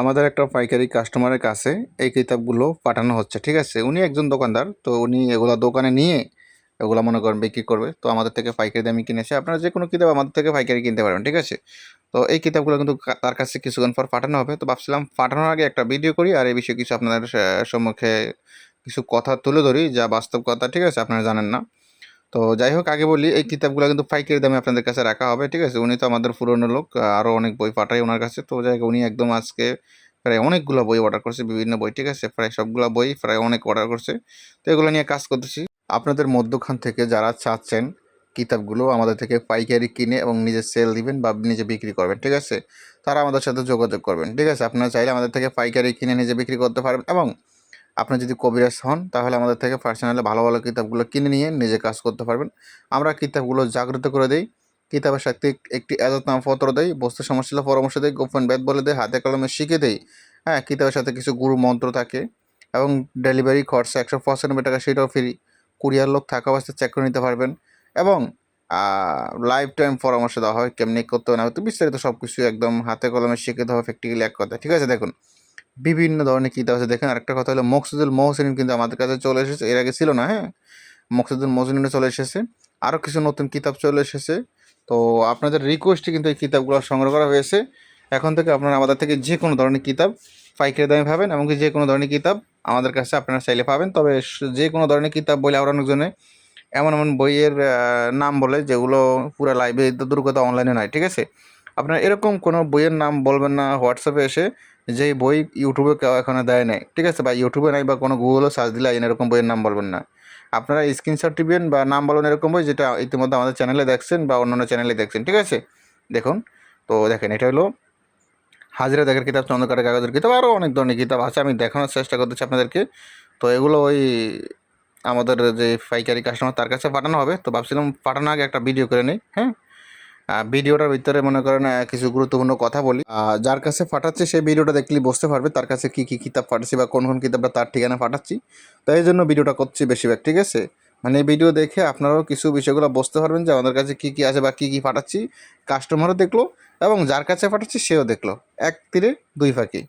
আমাদের একটা পাইকারি কাস্টমারের কাছে এই কিতাবগুলো পাঠানো হচ্ছে। ঠিক আছে? উনি একজন দোকানদার। তো উনি এগুলা দোকানে নিয়ে এগুলো মনে করেন বিক্রি করবে। তো আমাদের থেকে পাইকারি দামে কিনেছে। আপনারা যে কোনো কিতাব আমাদের থেকে পাইকারি কিনতে পারবেন। ঠিক আছে? তো এই কিতাবগুলো কিন্তু তার কাছে কিছুক্ষণ পর পাঠানো হবে। তো ভাবছিলাম পাঠানোর আগে একটা ভিডিও করি আর এই বিষয়ে কিছু আপনাদের সম্মুখে কিছু কথা তুলে ধরি যা বাস্তব কথা। ঠিক আছে? আপনারা জানেন না। তো যাই হোক, আগে বলি, এই কিতাবগুলো কিন্তু পাইকারি দামে আপনাদের কাছে রাখা হবে। ঠিক আছে? উনি তো আমাদের পুরনো লোক। আরও অনেক বই পাঠাই ওনার কাছে। তো যাই উনি একদম আজকে প্রায় অনেকগুলো বই অর্ডার করছে। বিভিন্ন বই। ঠিক আছে? প্রায় সবগুলা বই প্রায় অনেক অর্ডার করছে। তো এগুলো নিয়ে কাজ করতেছি। আপনাদের মধ্যখান থেকে যারা চাচ্ছেন কিতাবগুলো আমাদের থেকে পাইকারি কিনে এবং নিজে সেল দিবেন বা নিজে বিক্রি করবেন। ঠিক আছে? তারা আমাদের সাথে যোগাযোগ করবেন। ঠিক আছে? আপনারা চাইলে আমাদের থেকে পাইকারি কিনে নিজে বিক্রি করতে পারবেন এবং আপনি যদি কবিরাজ হন তাহলে আমাদের থেকে পার্সোনালি ভালো, ভালো কিতাবগুলো কিনে নিয়ে নিজে কাজ করতে পারবেন। আমরা কিতাবগুলো জাগ্রত করে দেই। কিতাবের সাথে একটি এজাজতনামাপত্র দেই, বস্তু সমস্যা পরামর্শ দেই, গোপন বেদ বলে দেয় হাতে কলমে শিখে দেই। হ্যাঁ? কিতাবের সাথে কিছু গুরু মন্ত্র থাকে এবং ডেলিভারি খরচা ৳১৯৫ সেটাও ফ্রি। কুরিয়ার লোক থাকা অবস্থায় চেক করে নিতে পারবেন এবং লাইফ টাইম পরামর্শ দেওয়া হয় কেমনি করতে হবে না করতে বিস্তারিত সবকিছু একদম হাতে কলমে শিখে দেওয়া হয় প্র্যাকটিক্যালি এক কথায়। ঠিক আছে? দেখুন বিভিন্ন ধরনের কিতাব আছে দেখেন আরেকটা কথা হলো মকসুদুল মহসিন কিন্তু আমাদের কাছে চলে এসেছে। এর আগে ছিল না। হ্যাঁ? মকসুদুল মহসিনও চলে এসেছে। আরও কিছু নতুন কিতাব চলে এসেছে। তো আপনাদের রিকোয়েস্টে কিন্তু এই কিতাবগুলো সংগ্রহ করা হয়েছে। এখন থেকে আপনারা আমাদের থেকে যে কোনো ধরনের কিতাব পাইকারি দামে পাবেন এমনকি যে কোনো ধরনের কিতাব আমাদের কাছে আপনারা চাইলে পাবেন। তবে যে কোনো ধরনের কিতাব বলে আবার অনেকজনে এমন, এমন বইয়ের নাম বলে যেগুলো পুরা লাইভে যতদূর কথা অনলাইনে নাই। ঠিক আছে? আপনারা এরকম কোনো বইয়ের নাম বলবেন না হোয়াটসঅ্যাপে এসে যে বই ইউটিউবে কেউ এখনও দেয় নাই। ঠিক আছে? বা ইউটিউবে নাই বা কোনো গুগলে সার্চ দিলে এরকম বইয়ের নাম বলবেন না। আপনারা স্ক্রিনশট দিবেন বা নাম বলবেন এরকম বই যেটা ইতিমধ্যে আমাদের চ্যানেলে দেখছেন বা অন্যান্য চ্যানেলে দেখছেন। ঠিক আছে? দেখুন। তো দেখেন এটা হলো হাজিরা দেখার কিতাব, চন্দ্রকারের কাগজের কিতাব আরও অনেক ধরনের কিতাব আছে। আমি দেখানোর চেষ্টা করতেছি আপনাদেরকে। তো এগুলো ওই আমাদের যে পাইকারি কাস্টমার তার কাছে পাঠানো হবে। তো ভাবছিলাম পাঠানোর আগে একটা ভিডিও করে নেই। হ্যাঁ? ভিডিওটার ভিতরে মনে করেন কিছু গুরুত্বপূর্ণ কথা বলি। যার কাছে ফাটাচ্ছে সেই ভিডিওটা দেখলে বুঝতে পারবে তার কাছে কি, কি কিতাব ফাটাচ্ছি বা কোন, কোন কিতাবটা তার ঠিকানা পাঠাচ্ছি। তো এই জন্য ভিডিওটা করছি বেশিরভাগ। ঠিক আছে? মানে এই ভিডিও দেখে আপনারাও কিছু বিষয়গুলো বুঝতে পারবেন যে আমাদের কাছে কি, কি আছে বা কি, কি ফাটাচ্ছি কাস্টমারও দেখল এবং যার কাছে ফাটাচ্ছি সেও দেখল। এক তীরে দুই পাখি।